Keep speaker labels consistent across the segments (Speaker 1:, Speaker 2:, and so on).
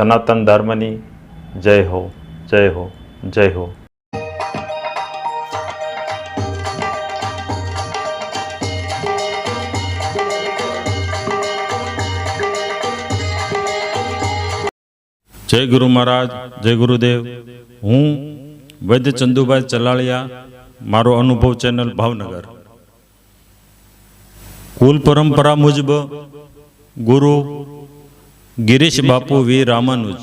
Speaker 1: સનાતન ધર્મની જય હો જય હો જય હો. જય ગુરુ મહારાજ, જય ગુરુદેવ. હું વૈદ્ય ચંદુભાઈ ચલાળિયા, મારો અનુભવ ચેનલ ભાવનગર. કુલ પરંપરા મુજબ ગુરુ ગિરીશ બાપુ વી રામાનુજ.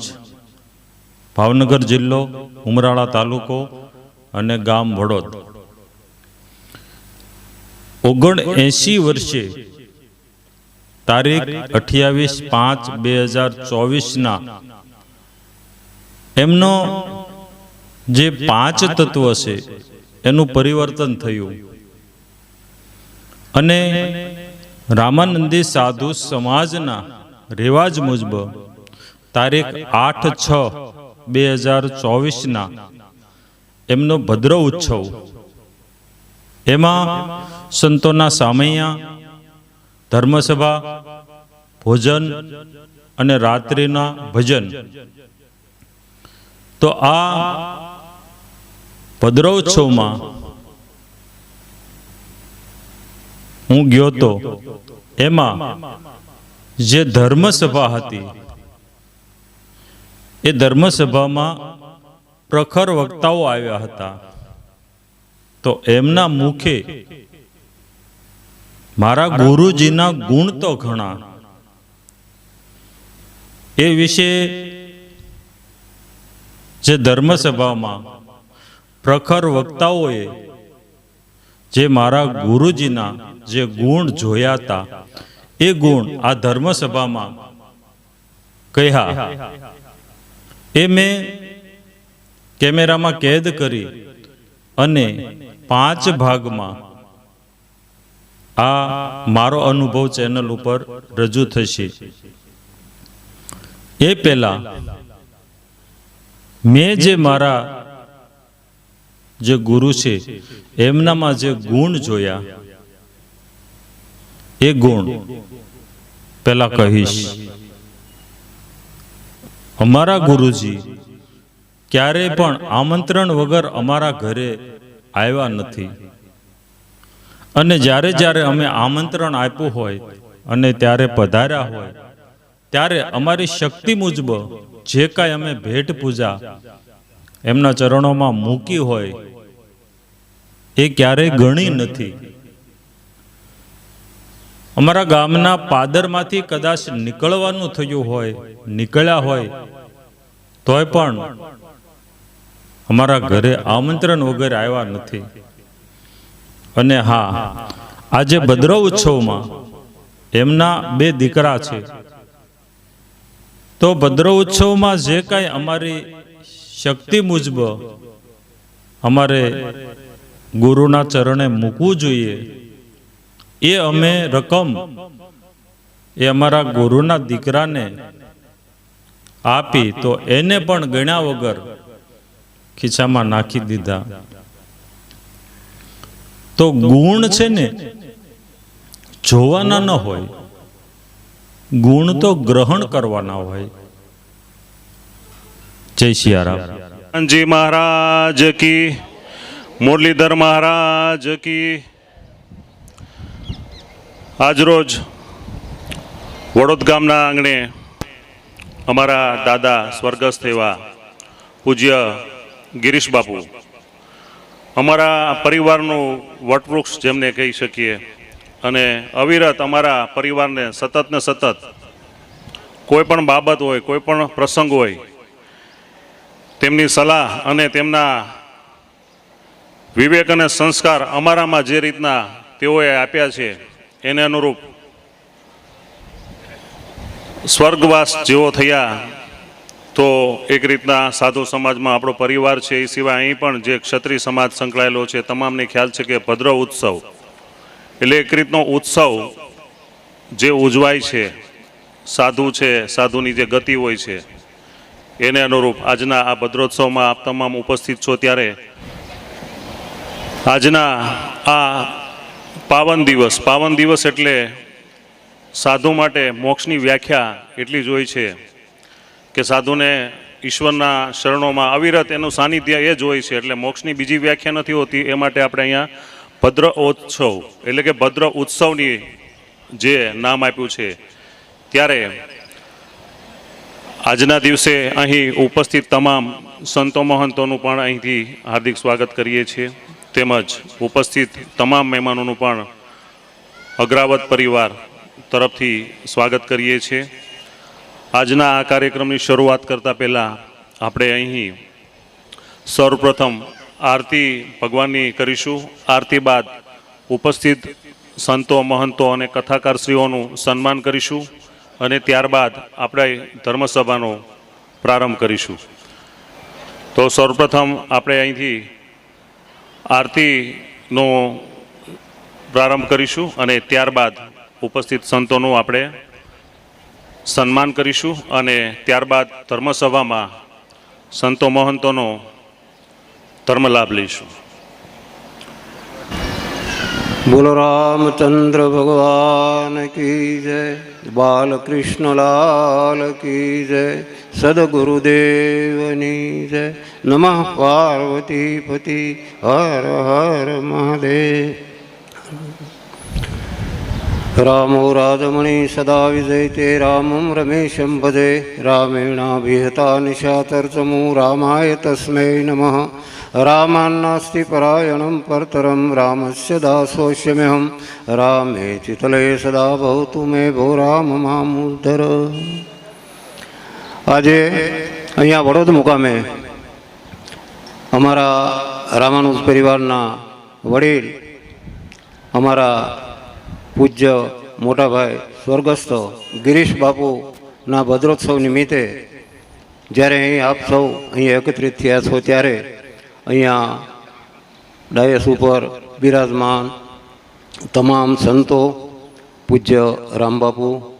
Speaker 1: ભાવનગર જિલ્લો, ઉમરાળા તાલુકો અને ગામ વડોદ. ઓગણ એંશી વર્ષે તારીખ અઠ્યાવીસ પાંચ બે હજાર ચોવીસના એમનો જે પાંચ તત્વ છે, એનું પરિવર્તન થયું. અને રામાનંદી સાધુ સમાજના રિવાજ મુજબ તારીખ આઠ છ બે હજાર ચોવીસના એમનો ભદ્ર ઉત્સવ. એમાં સંતોના સામૈયા, ધર્મસભા, ભોજન અને રાત્રિના ભજન. તો આ ભદ્રોત્સવમાં હું ગયો તો એમાં જે ધર્મસભા હતી, એ ધર્મસભામાં પ્રખર વક્તાઓ આવ્યા હતા. તો એમના મુખે મારા ગુરુજીના ગુણ તો ઘણા. એ વિશે જે ધર્મસભામાં પ્રખર વક્તાઓએ જે મારા ગુરુજીના જે ગુણ જોયા હતા એ ગુણ આ ધર્મસભામાં કહ્યા. એ મેં કેમેરામાં કેદ કરી અને પાંચ ભાગમાં આ મારો અનુભવ ચેનલ ઉપર રજૂ થશે. એ પહેલા મેં જે મારા જે ગુરુ છે, એમનામાં જે ગુણ જોયા એ ગુણ. પેલા કહીશ, અમારા ગુરુજી ક્યારેય પણ આમંત્રણ વગર અમારા ઘરે આવ્યા નથી. અને જ્યારે જ્યારે અમે આમંત્રણ આપ્યું હોય અને ત્યારે પધાર્યા હોય, ત્યારે અમારી શક્તિ મુજબ જે કાંઈ અમે ભેટ પૂજા એમના ચરણોમાં મૂકી હોય, એ ક્યારેય ગણી નથી. અમારા ગામના પાદરમાંથી કદાચ નીકળવાનું થયું હોય, નીકળ્યા હોય, તોય પણ અમારા ઘરે આમંત્રણ વગર આવ્યા નથી. અને હા, આજે ભદ્ર ઉત્સવમાં એમના બે દીકરા છે. તો ભદ્ર ઉત્સવમાં જે કાંઈ અમારી શક્તિ મુજબ અમારે ગુરુના ચરણે મૂકવું જોઈએ એ અમે રકમ. એ અમારા ગુરુના દીકરાને આપી તો એને પણ ગણ્યા વગર ખીચામાં નાખી દીધા. તો ગુણ છે ને, જોવાના ન હોય, ગુણ તો ગ્રહણ કરવાના હોય. જય સિયારામ.
Speaker 2: હનુમાનજી મહારાજ કી, મુરલીધર મહારાજ કી આજરોજ વડોદ ગામના આંગણે અમારા દાદા સ્વર્ગસ્થ એવા પૂજ્ય ગિરીશ બાપુ, અમારા પરિવારનું વટવૃક્ષ જેમને કહી શકીએ અને અવિરત અમારા પરિવારને સતત ને સતત કોઈ પણ બાબત હોય, કોઈ પણ પ્રસંગ હોય, તેમની સલાહ અને તેમના વિવેક અને સંસ્કાર અમારામાં જે રીતના તેઓએ આપ્યા છે એને અનુરૂપ સ્વર્ગવાસ જેવો થયા તો એક રીતના સાધુ સમાજમાં આપણો પરિવાર છે એ સિવાય અહીં પણ જે ક્ષત્રિય સમાજ સંકળાયેલો છે, તમામને ખ્યાલ છે કે ભદ્ર ઉત્સવ. એટલે એક રીતનો ઉત્સવ જે ઉજવાય છે, સાધુ છે, સાધુની જે ગતિ હોય છે, એને અનુરૂપ આજના આ ભદ્રોત્સવમાં આપ તમામ ઉપસ્થિત છો ત્યારે. આજના આ પાવન દિવસ. પાવન દિવસ એટલે સાધુ માટે મોક્ષની વ્યાખ્યા એટલી જ હોય છે કે સાધુને ઈશ્વરના શરણોમાં અવિરત એનું સાનિધ્ય એ જ હોય છે. એટલે મોક્ષની બીજી વ્યાખ્યા નથી હોતી, એ માટે આપણે અહીંયા ભદ્ર ઉત્સવ, એટલે કે ભદ્ર ઉત્સવની જે નામ આપ્યું છે, ત્યારે આજના દિવસે અહીં ઉપસ્થિત તમામ સંતો મહંતોનું પણ અહીંથી હાર્દિક સ્વાગત કરીએ છીએ. તેમજ ઉપસ્થિત તમામ મહેમાનોનું પણ અગ્રાવત પરિવાર તરફથી સ્વાગત કરીએ છીએ. આજના આ કાર્યક્રમની શરૂઆત કરતાં પહેલાં આપણે અહીં સર્વપ્રથમ આરતી ભગવાનની કરીશું. આરતી બાદ ઉપસ્થિત સંતો, મહંતો અને કથાકારશ્રીઓનું સન્માન કરીશું અને ત્યારબાદ આપણે ધર્મસભાનો પ્રારંભ કરીશું. તો સૌપ્રથમ આપણે અહીંથી આરતીનો પ્રારંભ કરીશું અને ત્યારબાદ ઉપસ્થિત સંતોનું આપણે સન્માન કરીશું અને ત્યારબાદ ધર્મસભામાં સંતો મહંતોનો ધર્મ લાભ લઈશું.
Speaker 3: બોલો રામચંદ્ર ભગવાન કી જય બાલકૃષ્ણ લાલ કી જય, સદગુરુદેવની જય. નમઃ પાર્વતી પતિ હર હર મહાદેવ. રામો રાજમણિ સદા વિજયતે, રામમ રમેશમ ભજે રામેણાભિહતા નિશાતર્ચમુ રામાય તસ્મૈ નમઃ. રામાન્નાસ્તિ પરાયણં परतरं रामस्य दासोऽस्यम्यहं રામે ચિતલે सदा भवतु मे भो રામ મામુદ્ધર આજે અહીંયા વડોદ મુકામે અમારા રામાનુજ પરિવારના વડીલ, અમારા પૂજ્ય મોટાભાઈ સ્વર્ગસ્થ ગિરીશ બાપુના ભદ્રોત્સવ નિમિત્તે જ્યારે અહીં આપ સૌ અહીં એકત્રિત થયા છો ત્યારે અહીંયા ડાયસ ઉપર બિરાજમાન તમામ સંતો પૂજ્ય રામબાપુ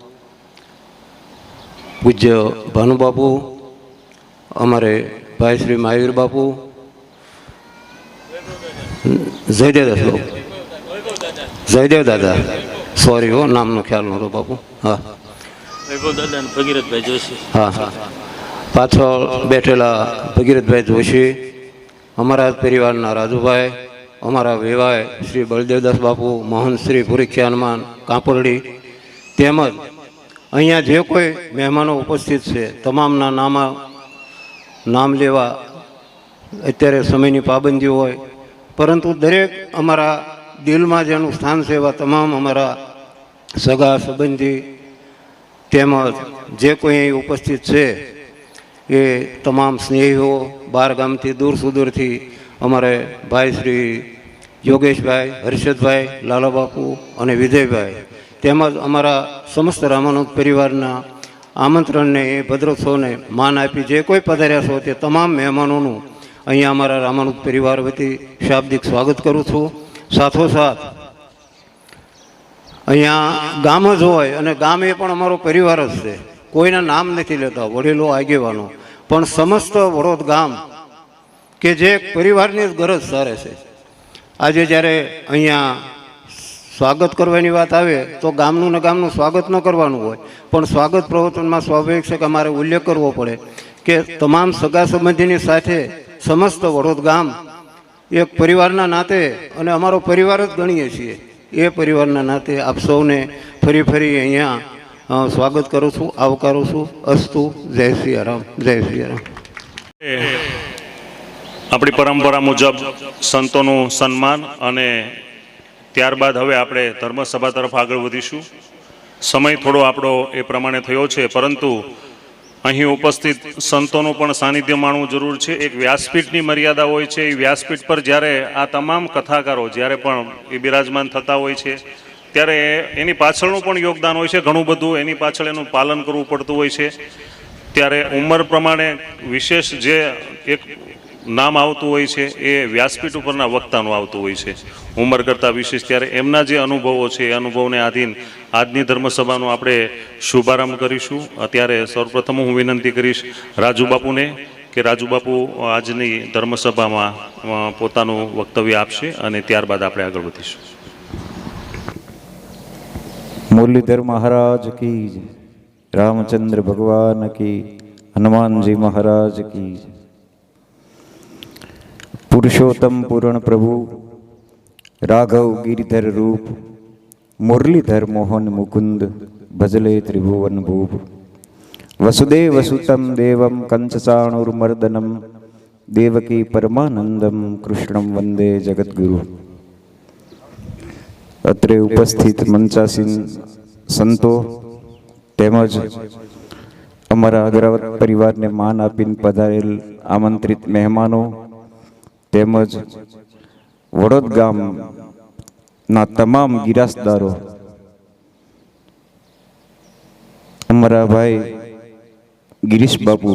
Speaker 3: પૂજ્ય ભાનુબાપુ અમારે ભાઈ શ્રી મહાવીર બાપુ જયદેવ દાદા જયદેવ દાદા. સોરી હો નામનો ખ્યાલ નહોતો બાપુ. હા.
Speaker 1: ભગીરથભાઈ જોશી.
Speaker 3: હા હા. પાછળ બેઠેલા ભગીરથભાઈ જોશી અમારા પરિવારના રાજુભાઈ, અમારા વેવાય શ્રી બળદેવદાસ બાપુ મોહન શ્રી ભૂરીખ્યા હનુમાન કાંપરડી તેમજ અહીંયા જે કોઈ મહેમાનો ઉપસ્થિત છે, તમામના નામા નામ લેવા અત્યારે સમયની પાબંદી હોય. પરંતુ દરેક અમારા દિલમાં જેનું સ્થાન છે એવા તમામ અમારા સગા સંબંધી તેમજ જે કોઈ અહીં ઉપસ્થિત છે એ તમામ સ્નેહીઓ બાર ગામથી દૂર સુદૂરથી અમારે ભાઈ શ્રી યોગેશભાઈ, હર્ષદભાઈ, લાલાબાપુ અને વિજયભાઈ તેમજ અમારા સમસ્ત રામાનુજ પરિવારના આમંત્રણને, એ ભદ્રોત્સવને માન આપી જે કોઈ પધાર્યા છો તે તમામ મહેમાનોનું અહીંયા અમારા રામાનુજ પરિવાર વતી શાબ્દિક સ્વાગત કરું છું. સાથોસાથ અહીંયા ગામ જ હોય અને ગામ એ પણ અમારો પરિવાર જ છે. કોઈના નામ નથી લેતા, વડીલો, આગેવાનો. પણ સમસ્ત વડોદ ગામ કે જે પરિવારની ગરજ સારે છે. આજે જ્યારે અહીંયા સ્વાગત કરવાની વાત આવે, તો ગામનું ને ગામનું સ્વાગત ન કરવાનું હોય. પણ સ્વાગત પ્રવચનમાં સ્વાભાવિક છે કે અમારે ઉલ્લેખ કરવો પડે કે તમામ સગા સંબંધીની સાથે સમસ્ત વડોદ ગામ એક પરિવારના નાતે અને અમારો પરિવાર જ ગણીએ છીએ. એ પરિવારના નાતે આપ સૌને ફરી ફરી અહીંયા સ્વાગત કરું છું, આવકારું છું. અસ્તુ. જય શ્રી રામ. જય શ્રી રામ.
Speaker 2: આપણી પરંપરા મુજબ સંતોનું સન્માન અને ત્યારબાદ હવે આપણે ધર્મસભા તરફ આગળ વધીશું. સમય થોડો આપણો એ પ્રમાણે થયો છે, પરંતુ અહીં ઉપસ્થિત સંતોનું પણ સાનિધ્ય માણવું જરૂર છે. એક વ્યાસપીઠની મર્યાદા હોય છે. એ વ્યાસપીઠ પર જ્યારે આ તમામ કથાકારો જ્યારે પણ એ બિરાજમાન થતા હોય છે ત્યારે એની પાછળનું પણ યોગદાન હોય છે, ઘણું બધું એની પાછળ એનું પાલન કરવું પડતું હોય છે. ત્યારે ઉંમર પ્રમાણે વિશેષ જે એક નામ આવતું હોય છે, એ વ્યાસપીઠ ઉપરના વક્તાનું આવતું હોય છે. ઉંમર કરતાં વિશેષ ત્યારે એમના જે અનુભવો છે, એ અનુભવને આધીન આજની ધર્મસભાનો આપણે શુભારંભ કરીશું. અત્યારે સૌપ્રથમ હું વિનંતી કરીશ રાજુ બાપુને કે રાજુ બાપુ આજની ધર્મસભામાં પોતાનું વક્તવ્ય આપશે અને ત્યારબાદ આપણે આગળ વધીશું.
Speaker 4: મુરલીધર મહારાજ કી જય. રામચંદ્ર ભગવાન કી હનુમાનજી મહારાજ કી જય. પુરુષોત્તમ પૂર્ણ પ્રભુ, રાઘવ ગિરિધર રૂપ, મુરલીધર મોહન મુકુંદ, ભજલે ત્રિભુવન ભૂપ, વસુદેવ વસુતમ દેવમ કંચસાણુર્મર્દનમ, દેવકી પરમાનંદમ કૃષ્ણમ વંદે જગદ્ગુરુ અત્રે ઉપસ્થિત મંચાસીન સંતો તેમજ અમારા અગ્રવત પરિવારને માન આપીને પધારેલ આમંત્રિત મહેમાનો તેમજ વડોદ ગામના તમામ ગિરાસદારો, અમારા ભાઈ ગિરીશ બાપુ,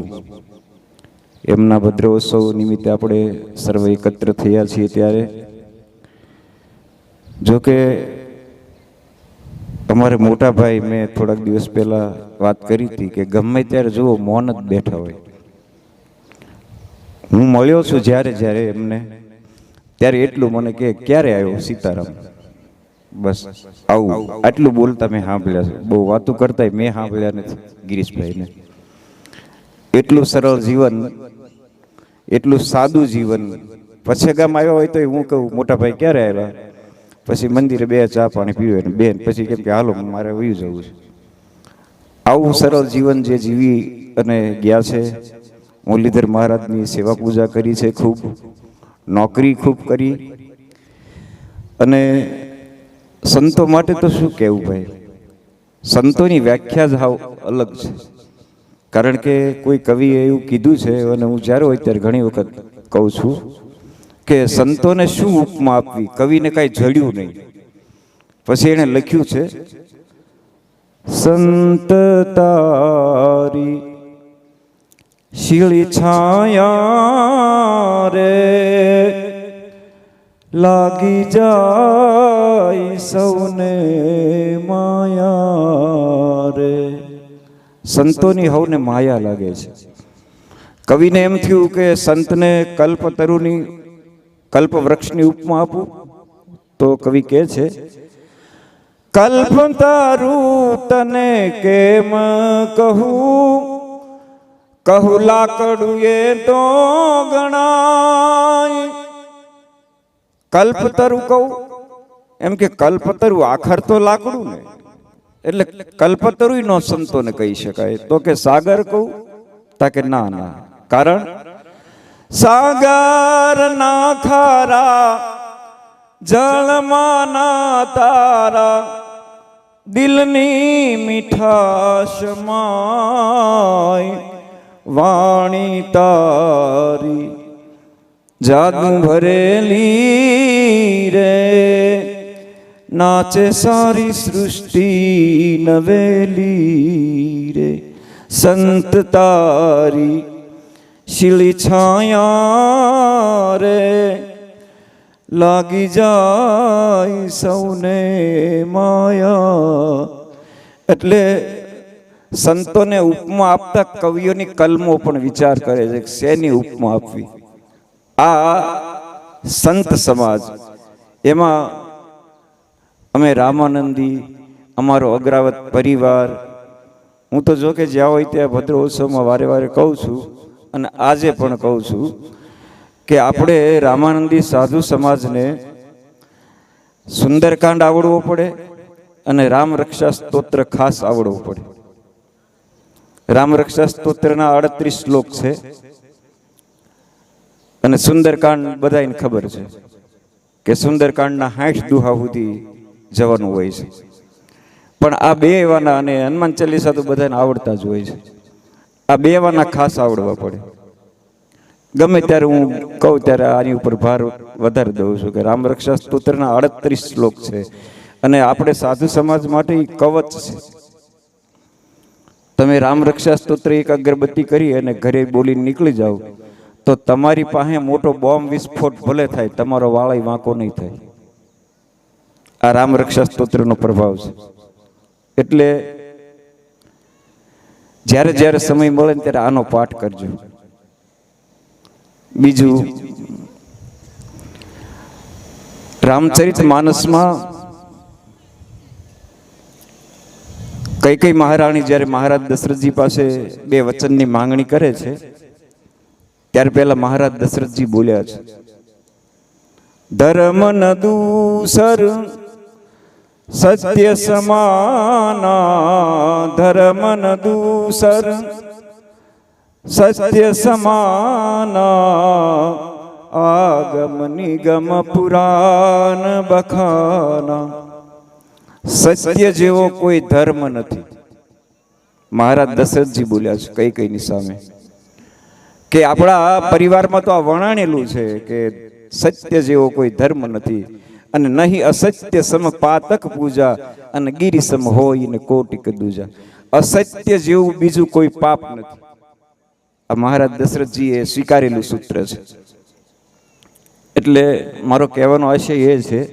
Speaker 4: એમના ભદ્રોત્સવ નિમિત્તે આપણે સર્વ એકત્ર થયા છીએ ત્યારે જો કે અમારે મોટા ભાઈ મેં થોડાક દિવસ પહેલા વાત કરી હતી કે ગમે ત્યારે જુઓ મૌન જ બેઠા હોય. હું મળ્યો છું જ્યારે જ્યારે એમને. ત્યારે એટલું મને કે ક્યારે આવ્યો સીતારામ? બસ, આવું, આટલું બોલતા મેં સાંભળ્યા છે. બહુ વાતો કરતા મેં સાંભળ્યા નથી, ગિરીશભાઈને. એટલું સરળ જીવન, એટલું સાદું જીવન. પછી ગામ આવ્યા હોય તો હું કહું, મોટા ભાઈ ક્યારે આવ્યા? પછી મંદિરે બે ચા પાણી પીવે ને બેન, પછી કેમ કે હાલો મારે વયું જવું છે. આવું સરળ જીવન જે જીવી અને ગયા છે, મુરલીધર મહારાજની સેવા પૂજા કરી છે ખૂબ, નોકરી ખૂબ કરી. અને સંતો માટે તો શું કહેવું ભાઈ? સંતોની વ્યાખ્યા જ હાવ અલગ છે. કારણ કે કોઈ કવિએ એવું કીધું છે અને હું જ્યારે હોય ત્યારે ઘણી વખત કહું છું કે સંતોને શું ઉપમા આપવી? કવિને કાંઈ જડ્યું નહીં. પછી એણે લખ્યું છે, સંત તારી શીળી છાયા રે, લાગી જાય સૌને માયા રે. સંતોની હવને માયા લાગે છે. કવિને એમ થયું કે સંતને કલ્પતરુની કલ્પવૃક્ષની ઉપમા આપું? તો કવિ કહે છે કલ્પતરુ તને કેમ કહું? કહું લાકડું એ તો ગણાય. કલ્પતરુ કહું? એમ કે કલ્પતરુ આખર તો લાકડું ને. એટલે કલ્પતરુ નો સંતોને કહી શકાય. તો કે સાગર કહું? તા કે ના ના. કારણ? સાગર ના ખારા જળમાં ના તારા દિલની મીઠાશ માય વાણી તારી જાદુ ભરેલી રે નાચે સારી સૃષ્ટિ નવેલી રે સંત તારી શીળી છાયા રે લાગી જાય સૌને માયા એટલે સંતોને ઉપમા આપતા કવિઓની કલમો પણ વિચાર કરે છે, શેની ઉપમા આપવી? આ સંત સમાજ, એમાં અમે રામાનંદી, અમારો અગ્રાવત પરિવાર, હું તો જો કે જ્યાં હોય ત્યાં ભદ્ર ઉત્સવમાં વારે વારે કહું છું અને આજે પણ કહું છું કે આપણે રામાનંદી સાધુ સમાજને સુંદરકાંડ આવડવો પડે અને રામ રક્ષા સ્તોત્ર ખાસ આવડવું પડે. રામ રક્ષા સ્તોત્રના અડત્રીસ શ્લોક છે અને સુંદરકાંડ બધાને ખબર છે કે સુંદરકાંડના હાઠ દુહા સુધી જવાનું હોય છે. પણ આ બે એવાના અને હનુમાન ચાલીસા તો બધાને આવડતા જ હોય છે. આ બે વાના ખાસ આવડવા પડે. ગમે ત્યારે હું કહું ત્યારે આની ઉપર ભાર વધારે દઉં છું કે રામરક્ષા સ્તોત્રના અડત્રીસ શ્લોક છે. અને આપણે સાધુ સમાજ માટે કવચ છે. તમે રામરક્ષા સ્તોત્ર એક અગરબત્તી કરી અને ઘરે બોલીને નીકળી જાઓ, તો તમારી પાસે મોટો બોમ્બ વિસ્ફોટ ભલે થાય, તમારો વાળાય વાંકો નહીં થાય. આ રામરક્ષા સ્તોત્રનો પ્રભાવ છે. એટલે જ્યારે જ્યારે સમય મળે ને ત્યારે આનો પાઠ કરજો. બીજું, રામચરિત માનસમાં કઈ કઈ મહારાણી જ્યારે મહારાજ દશરથજી પાસે બે વચનની માંગણી કરે છે, ત્યારે પહેલા મહારાજ દશરથજી બોલ્યા છે, ધર્મ ન દૂસર સત્ય સમાના ધર્મ ન દૂસર. સત્ય સમાના આગમ નિગમ પુરાણ બખાના. સત્ય જેવો કોઈ ધર્મ નથી. મહારાજ દશરથજી બોલ્યા છે, કઈ કઈની સામે? કે આપણા પરિવારમાં તો આ વણાણેલું છે કે સત્ય જેવો કોઈ ધર્મ નથી. અને નહીં અસત્ય સમ પાતક પૂજા અને ગીરી સમ હોય ને કોટિક દૂજા. અસત્ય જેવું બીજું કોઈ પાપ નથી. આ મહારાજ દશરથજીએ સ્વીકારેલું સૂત્ર છે. એટલે મારો કહેવાનો આશય એ છે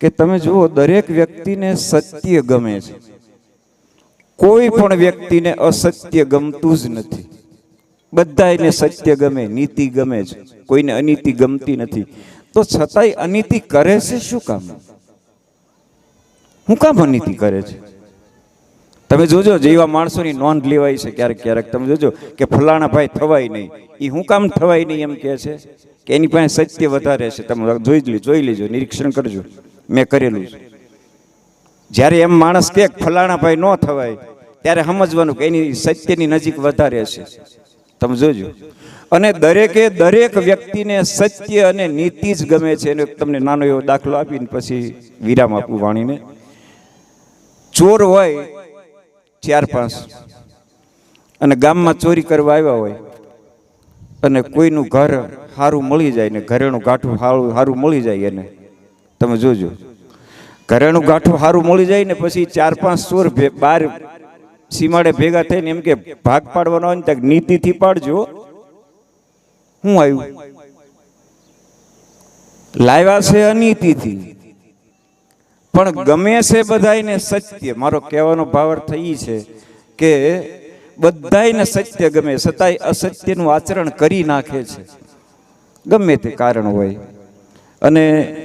Speaker 4: કે તમે જુઓ, દરેક વ્યક્તિને સત્ય ગમે છે. કોઈ પણ વ્યક્તિને અસત્ય ગમતું જ નથી. બધાને સત્ય ગમે, નીતિ ગમે છે. કોઈને અનીતિ ગમતી નથી. તો છતાંય અનીતિ કરે છે શું કામ? હું કામ અનીતિ કરે છે? તમે જોજો, જેવા માણસોની નોંધ લેવાય છે ક્યારેક ક્યારેક. તમે જોજો કે ફલાણા ભાઈ થવાય નહીં. એ હું કામ થવાય નહીં એમ કહે છે? કે એની પાસે સત્ય વધારે છે. તમે જોઈ જ જોઈ લેજો, નિરીક્ષણ કરજો. મેં કરેલું છે. જ્યારે એમ માણસ કે ફલાણા ભાઈ ન થવાય, ત્યારે સમજવાનું કે એની સત્યની નજીક વધારે છે. તમે જોજો. અને દરેકે દરેક વ્યક્તિને સત્ય અને નીતિ જ ગમે છે અને તમને નાનો એવો દાખલો આપીને પછી વિરામ આપું વાણીને. ચોર હોય ચાર પાંચ. અને ગામમાં ચોરી કરવા આવ્યા હોય અને કોઈનું ઘર સારું મળી જાય ને ઘરેણું ગાંઠું સારું સારું મળી જાય એને. તમે જોજો. ઘરેણું ગાંઠું સારું મળી જાય ને પછી ચાર પાંચ ચોર બાર સીમાડે ભેગા થઈને એમ કે ભાગ પાડવાનો હોય ને ત્યાં નીતિથી પાડજો. હું આવ્યું? લાવ્યા છે અનીતિથી. પણ ગમે છે બધાયને સત્ય. મારો કહેવાનો ભાવાર્થ એ છે કે બધાયને સત્ય ગમે, છતાંય અસત્યનું આચરણ કરી નાખે છે. ગમે તે કારણ હોય. અને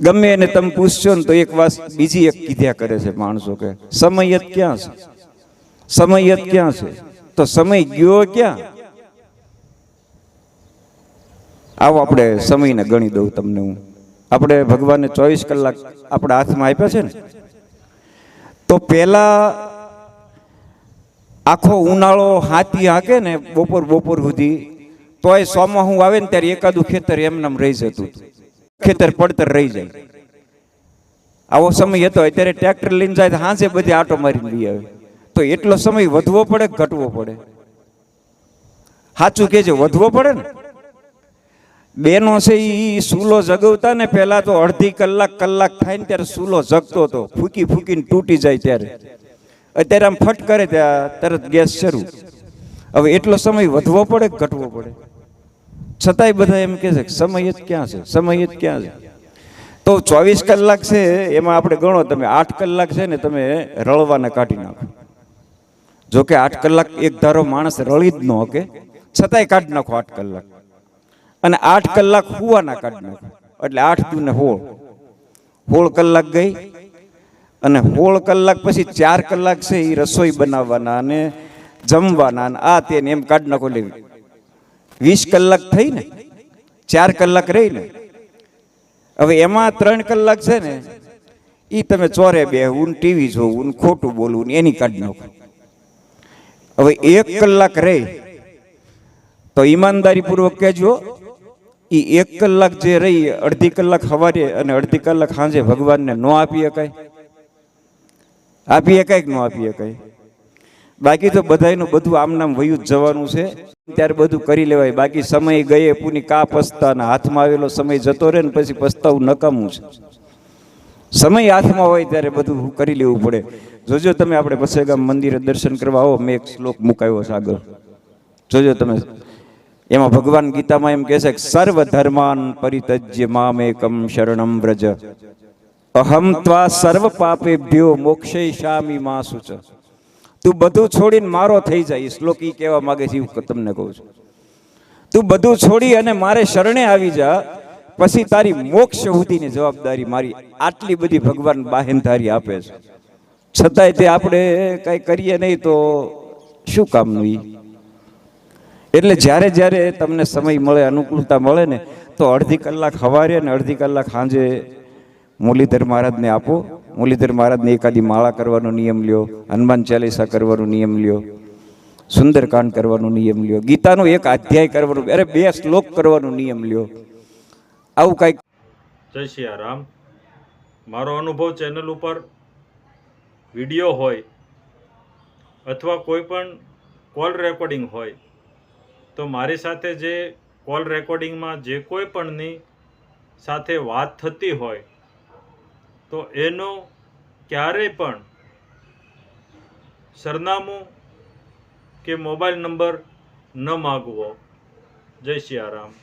Speaker 4: ગમે એને તમે પૂછશો ને તો એક વાત બીજી એક કીધ્યા કરે છે માણસો કે, સમય જ ક્યાં છે? સમય ક્યાં છે? તો સમય ગયો ક્યાં? આવો આપણે સમયને ગણી દઉં તમને હું. આપણે ભગવાનને ચોવીસ કલાક આપણા હાથમાં આપ્યા છે ને? તો પહેલા આખો ઉનાળો હાથી હાકે ને બપોર બપોર સુધી, તોય સોમાં હું આવે ને ત્યારે એકાદું ખેતર એમને રહી જતું ખેતર પડતર રહી જાય. આવો સમય હતો, અત્યારે ટ્રેક્ટર લઈને જાય તો હાંસે બધી આટો મારીને લઈ આવે. તો એટલો સમય વધવો પડે ઘટવો પડે? સાચું કે છે વધવો પડે ને? બેનો છે એ સૂલો જગવતા ને પહેલા તો અડધી કલાક કલાક થાય ને ત્યારે સૂલો જગતો હતો. ફૂકી ફૂકીને તૂટી જાય ત્યારે. અત્યારે આમ ફટ કરે ત્યાં તરત ગેસ શરૂ. હવે એટલો સમય વધવો પડે ઘટવો પડે? છતાંય બધા એમ કહે છે સમય જ ક્યાં છે? સમય જ ક્યાં છે? તો ચોવીસ કલાક છે, એમાં આપણે ગણો, તમે આઠ કલાક છે ને તમે રળવાને કાઢી નાખો. જો કે આઠ કલાક એક ધારો માણસ રળી જ ન શકે છતાંય કાઢી નાખો આઠ કલાક. અને આઠ કલાક હુવાના કાઢ નાખો. એટલે આઠ દુને હોળ. હોળ કલાક ગઈ, અને હોળ કલાક પછી ચાર કલાક છે એ રસોઈ બનાવવાના અને જમવાના અને આ તેને એમ કાઢી નાખો લેવી વીસ કલાક થઈ ને, ચાર કલાક રહી ને. હવે એમાં ત્રણ કલાક છે ને એ તમે ચોરે બેહવું ટીવી જોવું ખોટું બોલવું એની કાઢ નાખો. હવે એક કલાક રહે તો ઈમાનદારીપૂર્વક કહેજો એ એક કલાક જે રહી, અડધી કલાક સવારે અને અડધી કલાક સાંજે ભગવાનને ન આપી શકાય. આપી શકાય કે ન આપી શકાય? બાકી તો બધાયનું બધું આમ નામ વયું જ જવાનું છે. ત્યારે બધું કરી લેવાય. બાકી સમય ગયે, પૂની કા પસ્તાના હાથમાં આવેલો સમય જતો રહે ને પછી પસ્તાવું નકામું છે. સમય હાથમાં હોય ત્યારે બધું કરી લેવું પડે. જોજો તમે આપણે પસેગામ મંદિરે દર્શન કરવા આવો, મેં એક શ્લોક મુકાયો આગળ. જોજો તમે. એમાં ભગવાન ગીતામાં એમ કહે છે કે સર્વ ધર્માન પરિતજ્ય મામેકમ શરણમ વ્રજ અહમ ત્વા સર્વ પાપેભ્યો શામી મા સુચ. તું બધું છોડીને મારો થઈ જાય શ્લોક ઈ કહેવા માંગે છે, એવું તમને કહું છું. તું બધું છોડી અને મારે શરણે આવી જા પછી તારી મોક્ષ સુધીની જવાબદારી મારી આટલી બધી ભગવાન બાહેંધારી આપે છે. છતાંય તે આપણે કાંઈ કરીએ નહીં તો શું કામનું ઈ? એટલે જ્યારે જ્યારે તમને સમય મળે, અનુકૂળતા મળે ને, તો અડધી કલાક સવારે ને અડધી કલાક સાંજે મુરલીધર મહારાજને આપો. મુરલીધર મહારાજને એકાદી માળા કરવાનો નિયમ લ્યો, હનુમાન ચાલીસા કરવાનો નિયમ લ્યો, સુંદરકાંડ કરવાનો નિયમ લ્યો, ગીતાનો એક અધ્યાય કરવાનો, અરે બે શ્લોક કરવાનો નિયમ લ્યો. આવું કાંઈક
Speaker 1: જય સિયારામ. મારો અનુભવ ચેનલ ઉપર વીડિયો હોય અથવા કોઈ પણ કોલ રેકોર્ડિંગ હોય, તો મારી સાથે જે કોલ રેકોર્ડિંગમાં જે કોઈ પણની સાથે વાત થતી હોય, તો એનો ક્યારેય પણ સરનામું કે મોબાઈલ નંબર ન માગવો. જય સિયારામ.